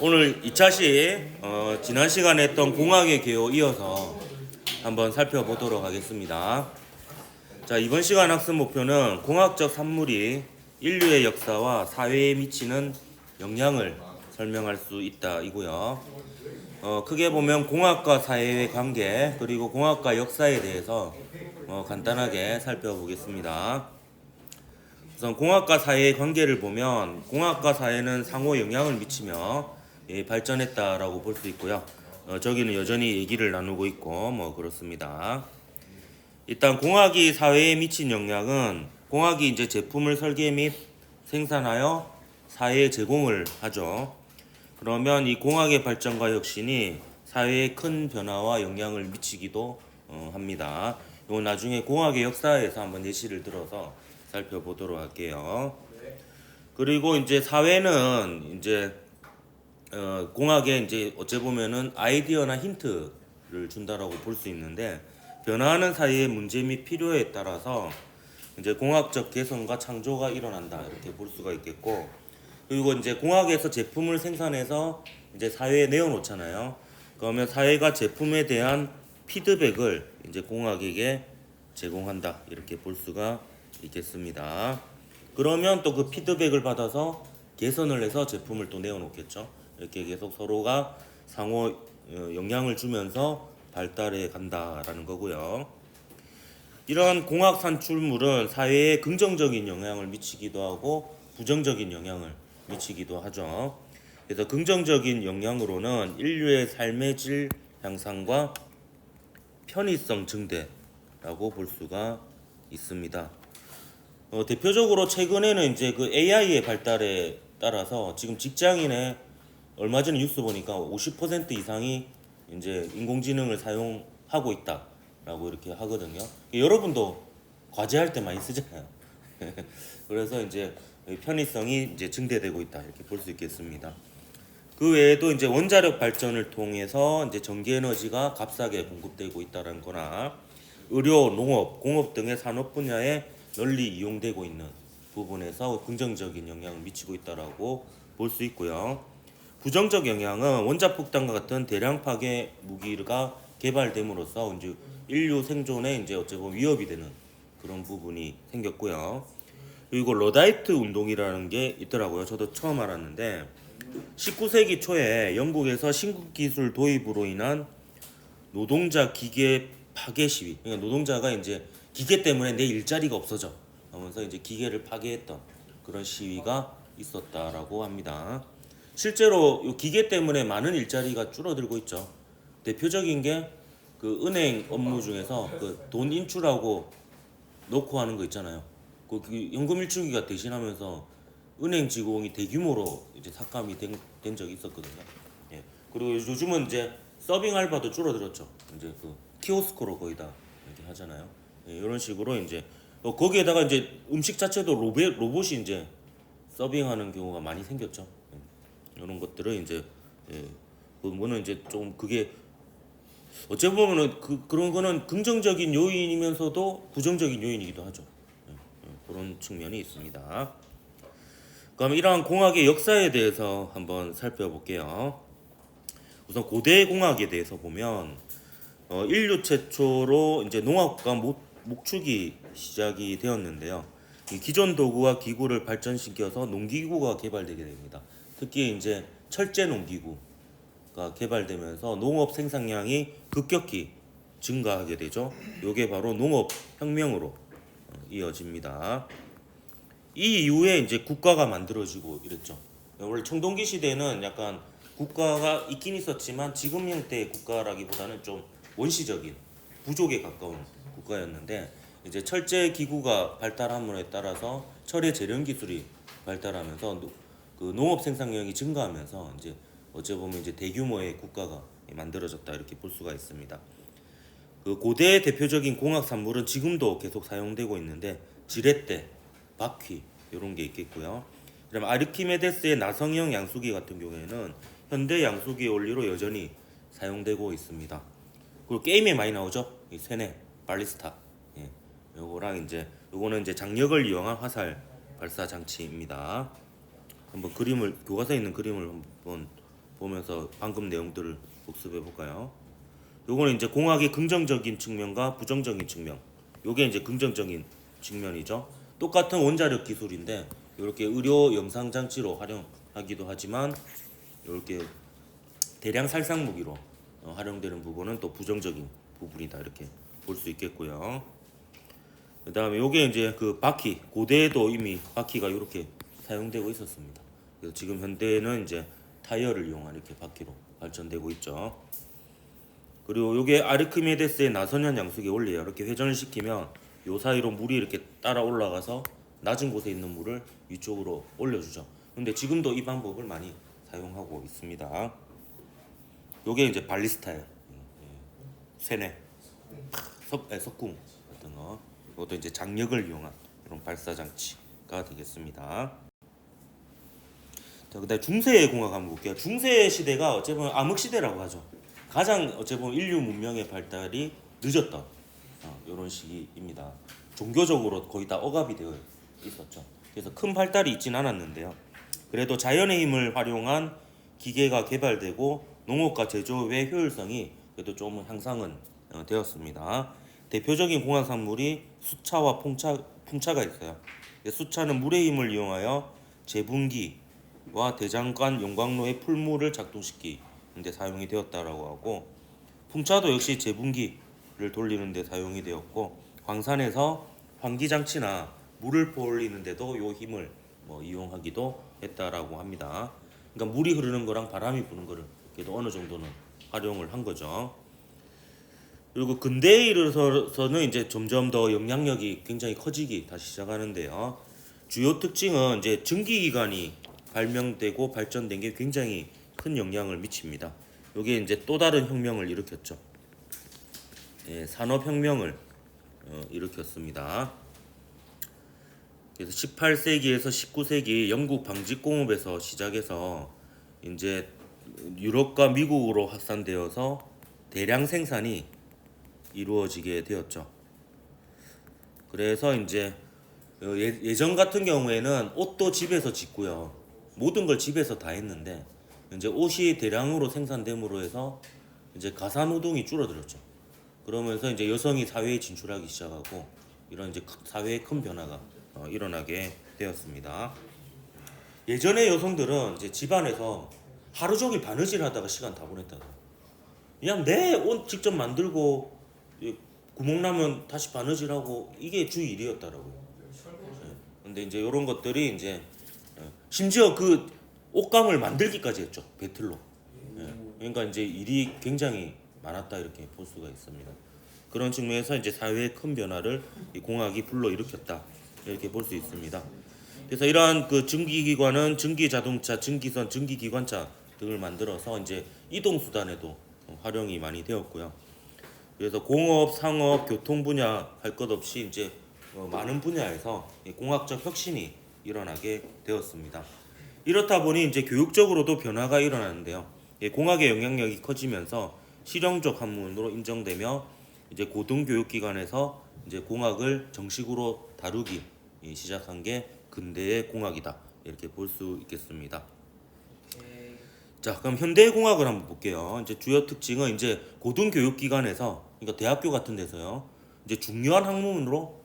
오늘 2차 시 어, 지난 시간에 했던 공학의 개요 이어서 한번 살펴보도록 하겠습니다. 자 이번 시간 학습 목표는 공학적 산물이 인류의 역사와 사회에 미치는 영향을 설명할 수 있다 이고요. 어, 크게 보면 공학과 사회의 관계 그리고 공학과 역사에 대해서 어, 간단하게 살펴보겠습니다. 우선 공학과 사회의 관계를 보면 공학과 사회는 상호 영향을 미치며 예, 발전했다라고 볼 수 있고요. 어, 저기는 여전히 얘기를 나누고 있고 뭐 그렇습니다. 일단 공학이 사회에 미친 영향은 공학이 이제 제품을 설계 및 생산하여 사회에 제공을 하죠. 그러면 이 공학의 발전과 혁신이 사회에 큰 변화와 영향을 미치기도 어, 합니다. 이건 나중에 공학의 역사에서 한번 예시를 들어서 살펴보도록 할게요. 그리고 이제 사회는 이제 어, 공학에 이제 어째 보면은 아이디어나 힌트를 준다라고 볼 수 있는데 변화하는 사회의 문제 및 필요에 따라서 이제 공학적 개선과 창조가 일어난다 이렇게 볼 수가 있겠고 그리고 이제 공학에서 제품을 생산해서 이제 사회에 내어놓잖아요. 그러면 사회가 제품에 대한 피드백을 이제 공학에게 제공한다 이렇게 볼 수가 있겠습니다. 그러면 또 그 피드백을 받아서 개선을 해서 제품을 또 내어놓겠죠. 이렇게 계속 서로가 상호 어, 영향을 주면서 발달해 간다라는 거고요. 이러한 공학 산출물은 사회에 긍정적인 영향을 미치기도 하고 부정적인 영향을 미치기도 하죠. 그래서 긍정적인 영향으로는 인류의 삶의 질 향상과 편의성 증대라고 볼 수가 있습니다. 어, 대표적으로 최근에는 이제 그 AI의 발달에 따라서 지금 직장인의 얼마 전에 뉴스 보니까 50% 이상이 이제 인공지능을 사용하고 있다라고 이렇게 하거든요. 여러분도 과제할 때 많이 쓰잖아요. 그래서 이제 편의성이 이제 증대되고 있다 이렇게 볼 수 있겠습니다. 그 외에도 이제 원자력 발전을 통해서 이제 전기 에너지가 값싸게 공급되고 있다는 거나 의료, 농업, 공업 등의 산업 분야에 널리 이용되고 있는 부분에서 긍정적인 영향을 미치고 있다라고 볼 수 있고요. 부정적 영향은 원자 폭탄과 같은 대량 파괴 무기가 개발됨으로써 이제 인류 생존에 이제 어찌 보면 위협이 되는 그런 부분이 생겼고요. 그리고 러다이트 운동이라는 게 있더라고요. 저도 처음 알았는데 19세기 초에 영국에서 신국 기술 도입으로 인한 노동자 기계 파괴 시위. 그러니까 노동자가 이제 기계 때문에 내 일자리가 없어져 하면서 이제 기계를 파괴했던 그런 시위가 있었다라고 합니다. 실제로 이 기계 때문에 많은 일자리가 줄어들고 있죠. 대표적인 게 그 은행 업무 중에서 그 돈 인출하고 놓고 하는 거 있잖아요. 그, 그 연금 일주기가 대신하면서 은행 직원이 대규모로 이제 삭감이 된, 된 적이 있었거든요. 예. 그리고 요즘은 이제 서빙 알바도 줄어들었죠. 이제 그 키오스코로 거의 다 이렇게 하잖아요. 예, 이런 식으로 이제 어, 거기에다가 이제 음식 자체도 로봇 로봇이 이제 서빙하는 경우가 많이 생겼죠. 예. 이런 것들을 이제 예. 그 뭐는 이제 좀 그게 어째 보면은 그 그런 거는 긍정적인 요인이면서도 부정적인 요인이기도 하죠. 예, 예, 그런 측면이 있습니다. 그럼 이러한 공학의 역사에 대해서 한번 살펴볼게요. 우선 고대 공학에 대해서 보면 어, 인류 최초로 이제 농학과 목, 목축이 시작이 되었는데요. 이 기존 도구와 기구를 발전시켜서 농기구가 개발되게 됩니다. 특히 이제 철제 농기구가 개발되면서 농업 생산량이 급격히 증가하게 되죠. 이게 바로 농업 혁명으로 어, 이어집니다. 이 이후에 이제 국가가 만들어지고 이랬죠. 원래 청동기 시대는 약간 국가가 있긴 있었지만 지금 형태의 국가라기보다는 좀 원시적인 부족에 가까운 국가였는데 이제 철제 기구가 발달함에 따라서 철의 재련 기술이 발달하면서 노- 그 농업 생산량이 증가하면서 이제 어째 보면 이제 대규모의 국가가 만들어졌다 이렇게 볼 수가 있습니다. 그 고대 대표적인 공학 산물은 지금도 계속 사용되고 있는데 지렛대, 바퀴 이런 게 있겠고요. 그다음 아르키메데스의 나성형 양수기 같은 경우에는 현대 양수기의 원리로 여전히 사용되고 있습니다. 그리고 게임에 많이 나오죠. 이 세네, 발리스타. 예. 요거랑 이제 요거는 이제 장력을 이용한 화살 발사 장치입니다. 한번 그림을 교과서에 있는 그림을 한번 보면서 방금 내용들을 복습해 볼까요? 요거는 이제 공학의 긍정적인 측면과 부정적인 측면. 요게 이제 긍정적인 측면이죠. 똑같은 원자력 기술인데 이렇게 의료 영상 장치로 활용하기도 하지만 이렇게 대량 살상 무기로 어, 활용되는 부분은 또 부정적인 부분이다 이렇게 볼 수 있겠고요. 그다음에 요게 이제 그 바퀴 고대에도 이미 바퀴가 이렇게 사용되고 있었습니다. 그래서 지금 현대는 이제 타이어를 이용한 이렇게 바퀴로 발전되고 있죠. 그리고 요게 아르키메데스의 나선현 양수기 원리예요. 이렇게 회전을 시키면 요 사이로 물이 이렇게 따라 올라가서 낮은 곳에 있는 물을 위쪽으로 올려주죠. 근데 지금도 이 방법을 많이 사용하고 있습니다. 요게 이제 발리스타예요. 세뇌, 석, 에, 석궁 같은 거. 이것도 이제 장력을 이용한 이런 발사 장치가 되겠습니다. 자, 그다음 중세 공학 한번 볼게요. 중세 시대가 어찌 보면 암흑 시대라고 하죠. 가장 어찌 보면 인류 문명의 발달이 늦었던 어, 이런 시기입니다. 종교적으로 거의 다 억압이 되어 있었죠. 그래서 큰 발달이 있진 않았는데요. 그래도 자연의 힘을 활용한 기계가 개발되고 농업과 제조업의 효율성이 그래도 좀 향상은 어, 되었습니다. 대표적인 공학 산물이 수차와 풍차, 풍차가 있어요. 수차는 물의 힘을 이용하여 제분기 와 대장간 용광로의 풀물을 작동시키는데 사용이 되었다라고 하고 풍차도 역시 제분기를 돌리는데 사용이 되었고 광산에서 환기 장치나 물을 퍼올리는데도 요 힘을 뭐 이용하기도 했다라고 합니다. 그러니까 물이 흐르는 거랑 바람이 부는 거를 그래도 어느 정도는 활용을 한 거죠. 그리고 근대에 이르러서는 이제 점점 더 영향력이 굉장히 커지기 다시 시작하는데요. 주요 특징은 이제 증기기관이 발명되고 발전된 게 굉장히 큰 영향을 미칩니다. 이게 이제 또 다른 혁명을 일으켰죠. 예, 산업혁명을 어, 일으켰습니다. 그래서 18세기에서 19세기 영국 방직공업에서 시작해서 이제 유럽과 미국으로 확산되어서 대량 생산이 이루어지게 되었죠. 그래서 이제 어, 예- 예전 같은 경우에는 옷도 집에서 짓고요. 모든 걸 집에서 다 했는데 이제 옷이 대량으로 생산됨으로 해서 이제 가사 노동이 줄어들었죠. 그러면서 이제 여성이 사회에 진출하기 시작하고 이런 이제 크- 사회에 큰 변화가 어, 일어나게 되었습니다. 예전의 여성들은 이제 집안에서 하루 종일 바느질 하다가 시간 다 보냈다고. 그냥 내 옷 직접 만들고 이 구멍 나면 다시 바느질하고 이게 주 일이었다라고요. 예. 근데 이제 이런 것들이 이제 어, 심지어 그 옷감을 만들기까지 했죠 배틀로. 예. 그러니까 이제 일이 굉장히 많았다 이렇게 볼 수가 있습니다. 그런 측면에서 이제 사회의 큰 변화를 이 공학이 불러 일으켰다 이렇게 볼 수 있습니다. 그래서 이러한 그 증기기관은 증기자동차, 증기선, 증기기관차 등을 만들어서 이제 이동 수단에도 활용이 많이 되었고요. 그래서 공업, 상업, 교통 분야 할 것 없이 이제 어, 많은 분야에서 이 공학적 혁신이 일어나게 되었습니다. 이렇다 보니 이제 교육적으로도 변화가 일어나는데요. 이 공학의 영향력이 커지면서 실용적 학문으로 인정되며 이제 고등교육기관에서 이제 공학을 정식으로 다루기 시작한 게 근대의 공학이다 이렇게 볼 수 있겠습니다. 자, 그럼 현대 공학을 한번 볼게요. 이제 주요 특징은 이제 고등교육기관에서 그러니까 대학교 같은 데서요. 이제 중요한 학문으로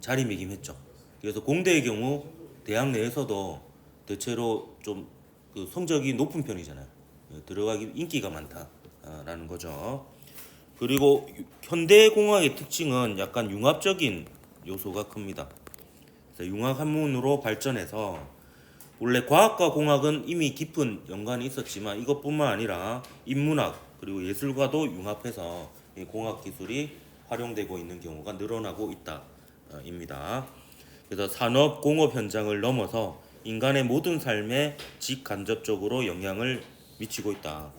자리매김했죠. 그래서 공대의 경우 대학 내에서도 대체로 좀 그 성적이 높은 편이잖아요. 예, 들어가기 인기가 많다라는 거죠. 그리고 유- 현대 공학의 특징은 약간 융합적인 요소가 큽니다. 융합 학문으로 발전해서 원래 과학과 공학은 이미 깊은 연관이 있었지만 이것뿐만 아니라 인문학 그리고 예술과도 융합해서 이 공학 기술이 활용되고 있는 경우가 늘어나고 있다입니다. 그래서 산업 공업 현장을 넘어서 인간의 모든 삶에 직간접적으로 영향을 미치고 있다.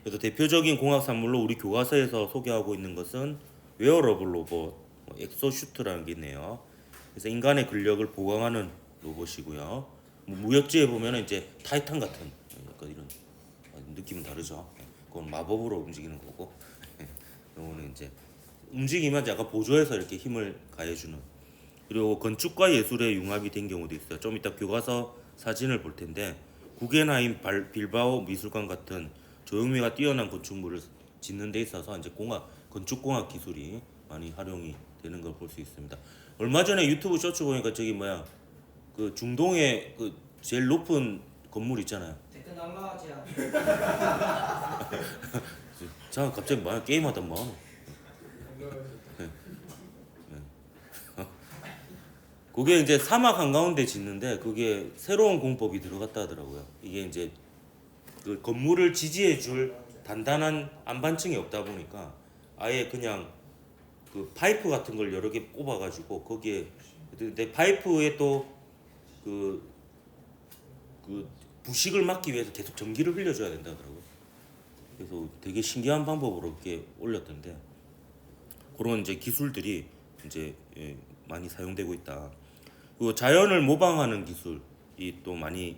그래서 대표적인 공학 산물로 우리 교과서에서 소개하고 있는 것은 웨어러블 로봇 뭐 엑소슈트라는 게 있네요. 그래서 인간의 근력을 보강하는 로봇이고요. 뭐 무협지에 보면 이제 타이탄 같은 약간 이런 느낌은 다르죠. 그건 마법으로 움직이는 거고, 이거는 이제 움직이면 약간 보조해서 이렇게 힘을 가해주는. 그리고 건축과 예술의 융합이 된 경우도 있어요. 좀 이따 교과서 사진을 볼 텐데 구겐하임 발- 빌바오 미술관 같은 조형미가 뛰어난 건축물을 짓는 데 있어서 이제 공학 건축공학 기술이 많이 활용이 되는 걸 볼 수 있습니다. 얼마 전에 유튜브 쇼츠 보니까 저기 뭐야 그 중동의 그 제일 높은 건물 있잖아요. 자 갑자기 뭐야 게임하다 뭐. 네. 네. 그게 이제 사막 한가운데 짓는데 그게 새로운 공법이 들어갔다 하더라고요. 이게 이제 그 건물을 지지해 줄 단단한 안반층이 없다 보니까 아예 그냥 그 파이프 같은 걸 여러 개 꼽아 가지고 거기에 근데 파이프에 또그 그 부식을 막기 위해서 계속 전기를 흘려줘야 된다 하더라고요. 그래서 되게 신기한 방법으로 이렇게 올렸던데 그런 이제 기술들이 이제 예, 많이 사용되고 있다. 그리고 자연을 모방하는 기술이 또 많이 이,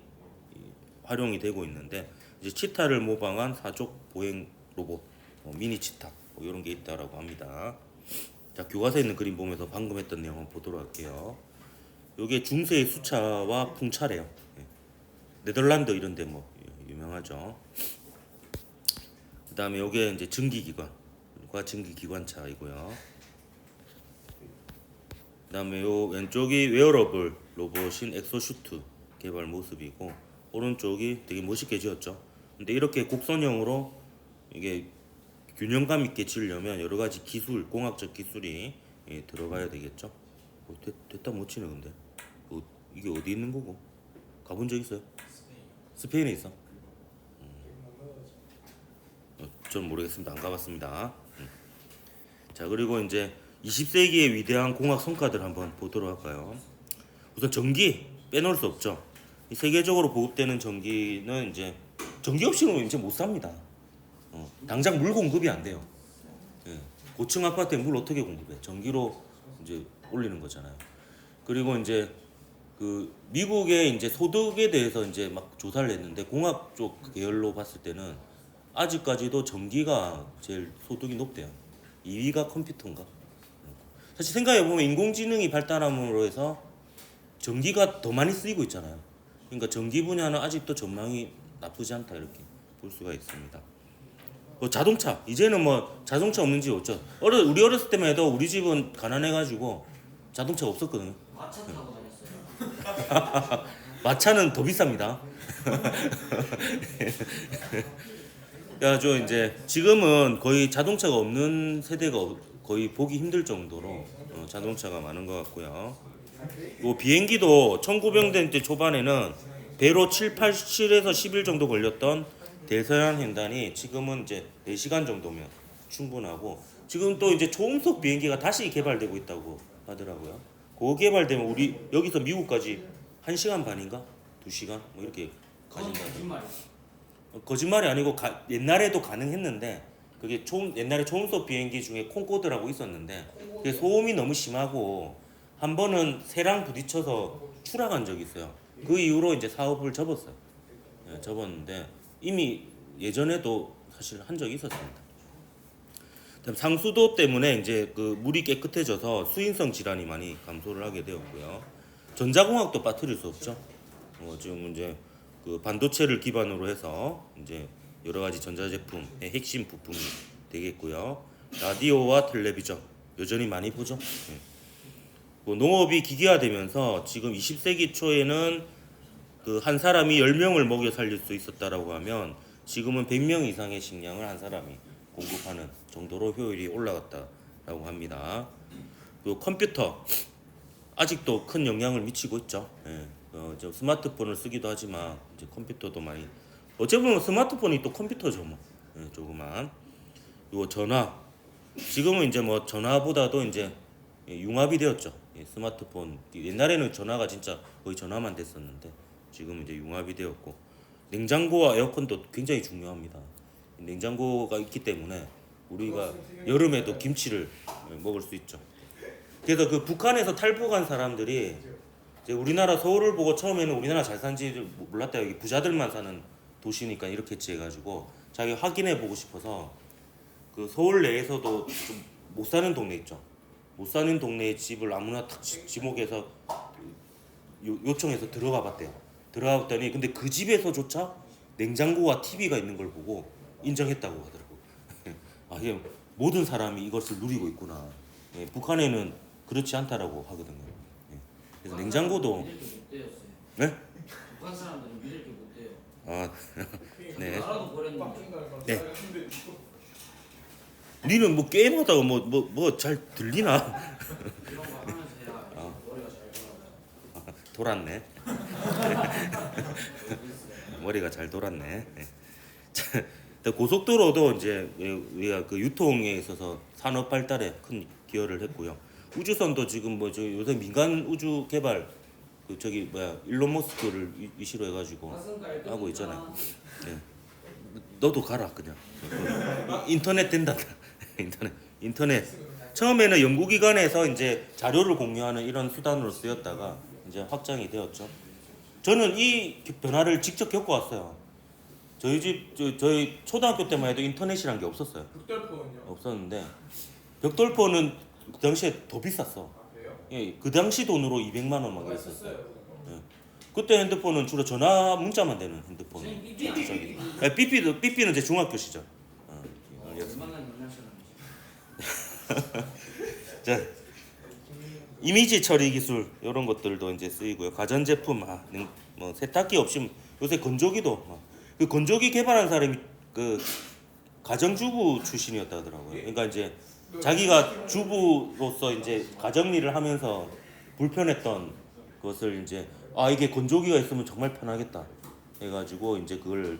활용이 되고 있는데 이제 치타를 모방한 사족 보행 로봇 뭐 미니 치타 뭐 이런 게 있다라고 합니다. 자 교과서에 있는 그림 보면서 방금 했던 내용 한번 보도록 할게요. 이게 중세의 수차와 풍차래요. 예. 네덜란드 이런데 뭐 예, 유명하죠. 그다음에 요게 이제 증기기관 과 증기기관차이고요. 그다음에 요 왼쪽이 웨어러블 로봇인 엑소슈트 개발 모습이고 오른쪽이 되게 멋있게 지었죠. 근데 이렇게 곡선형으로 이게 균형감 있게 지으려면 여러 가지 기술, 공학적 기술이 예, 들어가야 되겠죠. 어, 됐, 됐다 못 치네 근데 어, 이게 어디 있는 거고? 가본 적 있어요? 스페인 에 있어. 어, 전 모르겠습니다. 안 가봤습니다. 음. 자 그리고 이제 20세기의 위대한 공학 성과들 한번 보도록 할까요? 우선 전기 빼놓을 수 없죠. 이 세계적으로 보급되는 전기는 이제 전기 없이는 이제 못 삽니다. 어, 당장 물 공급이 안 돼요. 예. 고층 아파트에 물 어떻게 공급해? 전기로 이제 올리는 거잖아요. 그리고 이제 그 미국의 이제 소득에 대해서 이제 막 조사를 했는데 공학 쪽 계열로 봤을 때는 아직까지도 전기가 제일 소득이 높대요. 2위가 컴퓨터인가? 사실 생각해 보면 인공지능이 발달함으로 해서 전기가 더 많이 쓰이고 있잖아요. 그러니까 전기 분야는 아직도 전망이 나쁘지 않다 이렇게 볼 수가 있습니다. 뭐 자동차 이제는 뭐 자동차 없는 집 없죠. 어려 우리 어렸을 때만 해도 우리 집은 가난해가지고 자동차가 없었거든요. 마차 타고 다녔어요. 마차는 더 비쌉니다. 야, 저 이제 지금은 거의 자동차가 없는 세대가 없- 거의 보기 힘들 정도로 어, 자동차가 많은 것 같고요. 요 비행기도 1900년 대 초반에는 배로 7, 8, 7에서 10일 정도 걸렸던 대서양 횡단이 지금은 이제 4시간 정도면 충분하고 지금 또 이제 초음속 비행기가 다시 개발되고 있다고 하더라고요. 그거 개발되면 우리 여기서 미국까지 1시간 반인가? 2시간? 뭐 이렇게 가진다. 거짓말이 아니고 가, 옛날에도 가능했는데 그게 초, 옛날에 초음속 비행기 중에 콩코드라고 있었는데 그게 소음이 너무 심하고 한 번은 새랑 부딪혀서 추락한 적이 있어요. 그 이후로 이제 사업을 접었어요. 예, 접었는데 이미 예전에도 사실 한 적이 있었습니다. 그다음 상수도 때문에 이제 그 물이 깨끗해져서 수인성 질환이 많이 감소를 하게 되었고요. 전자공학도 빠뜨릴 수 없죠. 어, 지금 이제 그 반도체를 기반으로 해서 이제 여러 가지 전자제품의 핵심 부품이 되겠고요. 라디오와 텔레비전 여전히 많이 보죠. 예. 뭐 농업이 기계화되면서 지금 20세기 초에는 그 한 사람이 10명을 먹여 살릴 수 있었다라고 하면 지금은 100명 이상의 식량을 한 사람이 공급하는 정도로 효율이 올라갔다라고 합니다. 그 컴퓨터 아직도 큰 영향을 미치고 있죠. 예. 어, 저 스마트폰을 쓰기도 하지만 이제 컴퓨터도 많이 보면 스마트폰이 또 컴퓨터죠, 뭐. 예, 조그만. 요 전화. 지금은 이제 뭐 전화보다도 이제 예, 융합이 되었죠. 예, 스마트폰. 옛날에는 전화가 진짜 거의 전화만 됐었는데 지금 이제 융합이 되었고 냉장고와 에어컨도 굉장히 중요합니다. 냉장고가 있기 때문에 우리가 여름에도 김치를 예, 먹을 수 있죠. 그래서 그 북한에서 탈북한 사람들이 우리나라 서울을 보고 처음에는 우리나라 잘 산지 몰랐다 여기 부자들만 사는 도시니까 이렇게 했지 해가지고 자기 확인해 보고 싶어서 그 서울 내에서도 좀 못 사는 동네 있죠. 못 사는 동네의 집을 아무나 탁 지- 지목해서 요, 요청해서 들어가 봤대요. 들어갔더니 근데 그 집에서조차 냉장고와 TV가 있는 걸 보고 인정했다고 하더라고. 아, 이게 모든 사람이 이것을 누리고 있구나. 예, 북한에는 그렇지 않다라고 하거든요. 예, 그래서 냉장고도 믿을 게 못 되었어요. 네? 북한 사람들은 믿을. 아, 네. 네. 니는 뭐 게임하다가 뭐 뭐 뭐 잘 들리나? 돌아가요. 돌았네. 머리가 잘 돌았네. 네. 고속도로도 이제 우리가 그 유통에 있어서 산업 발달에 큰 기여를 했고요. 우주선도 지금 뭐저 요새 민간 우주 개발 그 저기 뭐야 일론 머스크를 이- 이시로 해가지고 하고 있잖아요. 네. 너도 가라 그냥. 그 인터넷 된다. 인터넷 인터넷. 처음에는 연구기관에서 이제 자료를 공유하는 이런 수단으로 쓰였다가 이제 확장이 되었죠. 저는 이 변화를 직접 겪어왔어요. 저희 집 저, 저희 초등학교 때만 해도 인터넷이란 게 없었어요. 극달포는요? 없었는데 벽돌포는 그 당시에 더 비쌌어. 아? 예, 그 당시 돈으로 200만 원막 뭐가 이랬었어요. 있었어요 그런 거? 그때 핸드폰은 주로 전화 문자만 되는. 선생님, 삐삐. 저기. 예, 삐삐도 삐삐는 제 중학교 시절. 어. 얼마나 연락처럼 자 이미지 처리 기술 이런 것들도 이제 쓰이고요. 가전 제품 아, 냉- 뭐 세탁기 없이 요새 건조기도 막, 그 건조기 개발한 사람이 그 가정주부 출신이었다 하더라고요. 그러니까 이제 자기가 주부로서 이제 가정 일을 하면서 불편했던 것을 이제 아 이게 건조기가 있으면 정말 편하겠다 해가지고 이제 그걸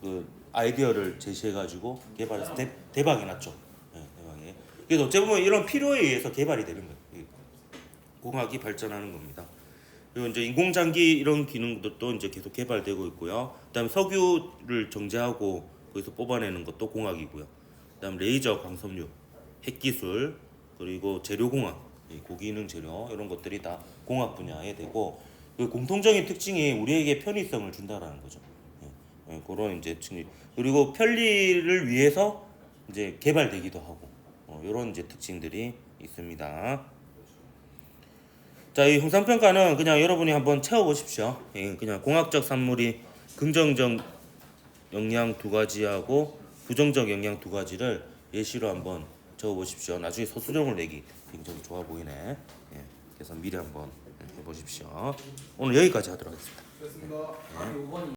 그 아이디어를 제시해가지고 개발해서 대, 대박이 났죠. 예, 대박이. 그래서 어찌 보면 이런 필요에 의해서 개발이 되는 거예요. 이 공학이 발전하는 겁니다. 그리고 이제 인공장기 이런 기능들도 이제 계속 개발되고 있고요. 그다음에 석유를 정제하고 거기서 뽑아내는 것도 공학이고요. 그다음 레이저 광섬유, 핵기술 그리고 재료공학, 이 고기능 재료 이런 것들이 다 공학 분야에 되고 그 공통적인 특징이 우리에게 편의성을 준다라는 거죠. 예, 예, 그런 이제 특징 그리고 편리를 위해서 이제 개발되기도 하고 어, 이런 이제 특징들이 있습니다. 자, 이 형상평가는 그냥 여러분이 한번 채워보십시오. 예, 그냥 공학적 산물이 긍정적 영향 두 가지하고 부정적 영향 두 가지를 예시로 한번 적어보십시오. 나중에 서술형을 내기 굉장히 좋아 보이네. 예, 그래서 미리 한번 해보십시오. 오늘 여기까지 하도록 하겠습니다. 됐습니다. 아, 요번이